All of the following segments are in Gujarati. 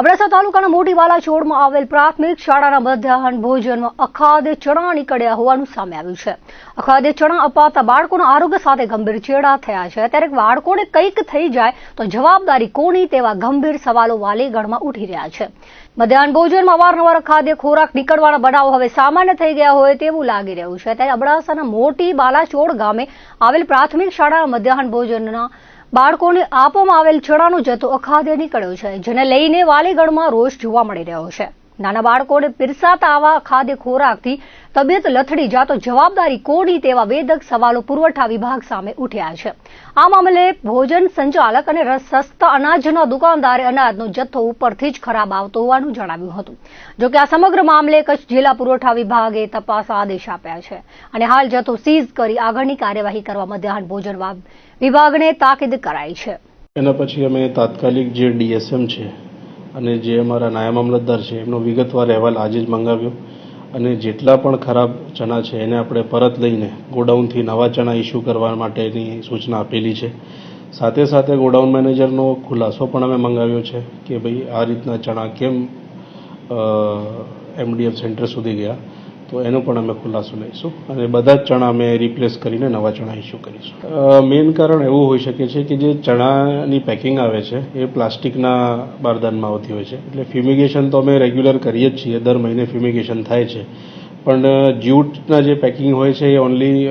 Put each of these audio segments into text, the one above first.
અબડાસા તાલુકાના મોટી વાલાચોડમાં આવેલ પ્રાથમિક શાળાના મધ્યાહન ભોજનમાં અખાદ્ય ચણા નીકળ્યા હોવાનું સામે આવ્યું છે. અખાદ્ય ચણા અપાતા બાળકોના આરોગ્ય સાથે ગંભીર ચેડા થયા છે. ત્યારે બાળકોને કંઈક થઈ જાય તો જવાબદારી કોની તેવા ગંભીર સવાલો વાલીગણમાં ઉઠી રહ્યા છે. મધ્યાહન ભોજનમાં અવારનવાર ખાદ્ય ખોરાક નીકળવાના બનાવો હવે સામાન્ય થઈ ગયા હોય તેવું લાગી રહ્યું છે. ત્યારે અબડાસાના મોટી બાલાચોડ ગામે આવેલ પ્રાથમિક શાળાના મધ્યાહન ભોજનના બાળકોને આપવામાં આવેલ ચણાનો જથ્થો અખાદ્ય નીકળ્યો છે, જેને લઈને વાલીગઢમાં રોષ જોવા મળી રહ્યો છે. નાના બાળકોને પીરસાતા આવા અખાદ્ય ખોરાકથી તબિયત લથડી જાતો જવાબદારી કોની તેવા વેદક સવાલો પુરવઠા વિભાગ સામે ઉઠ્યા છે. આ મામલે ભોજન સંચાલક અને સસ્તા અનાજના દુકાનદારે અનાજનો જથ્થો ઉપરથી જ ખરાબ આવતો હોવાનું જણાવ્યું હતું. જોકે આ સમગ્ર મામલે કચ્છ જિલ્લા પુરવઠા વિભાગે તપાસ આદેશ આપ્યા છે અને હાલ જથ્થો સીઝ કરી આગળની કાર્યવાહી કરવા મધ્યાહન ભોજન વિભાગને તાકીદ કરાઈ છે. એના પછી અમે તાત્કાલિક જે ડીએસએમ છે અને જે અમારા નાયબ મામલતદાર છે, એમનો વિગતવાર અહેવાલ આજે જ મંગાવ્યો. અને જેટલા પણ ખરાબ ચણા છે, એને આપણે પરત લઈને ગોડાઉનથી નવા ચણા ઇસ્યુ કરવા માટેની સૂચના આપેલી છે. સાથે સાથે ગોડાઉન મેનેજરનો ખુલાસો પણ અમે મંગાવ્યો છે કે ભાઈ આ રીતના ચણા કેમ એમડીએફ સેન્ટર સુધી ગયા. તો એનો પણ અમે ખુલાસો લઈશું અને બધા જ ચણા અમે રિપ્લેસ કરીને નવા ચણા ઇસ્યુ કરીશું. મેઇન કારણ એવું હોઈ શકે છે કે જે ચણાની પેકિંગ આવે છે, એ પ્લાસ્ટિકના બારદાનમાં આવતી હોય છે. એટલે ફ્યુમિગેશન તો અમે રેગ્યુલર કરીએ જ છીએ, દર મહિને ફ્યુમિગેશન થાય છે. પણ જ્યુટના જે પેકિંગ હોય છે એ ઓનલી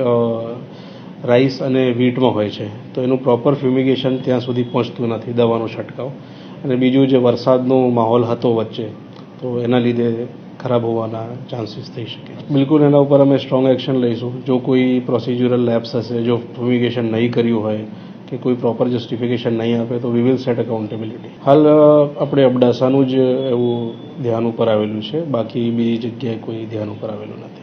રાઈસ અને વીટમાં હોય છે. તો એનું પ્રોપર ફ્યુમિગેશન ત્યાં સુધી પહોંચતું નથી, દવાનો છંટકાવ. અને બીજું જે વરસાદનો માહોલ હતો વચ્ચે, તો એના લીધે ખરાબ હોવાના ચાન્સીસ થઈ શકે. બિલકુલ એના ઉપર અમે સ્ટ્રોંગ એક્શન લઈશું. જો કોઈ પ્રોસિજ્યુરલ લેબ્સ હશે, જો ફ્યુમિગેશન નહીં કર્યું હોય, કે કોઈ પ્રોપર જસ્ટિફિકેશન નહીં આપે, તો વી વિલ સેટ અકાઉન્ટેબિલિટી હાલ આપણે અબડાસાનું જ એવું ધ્યાન ઉપર આવેલું છે. બાકી બીજી જગ્યાએ કોઈ ધ્યાન ઉપર આવેલું નથી.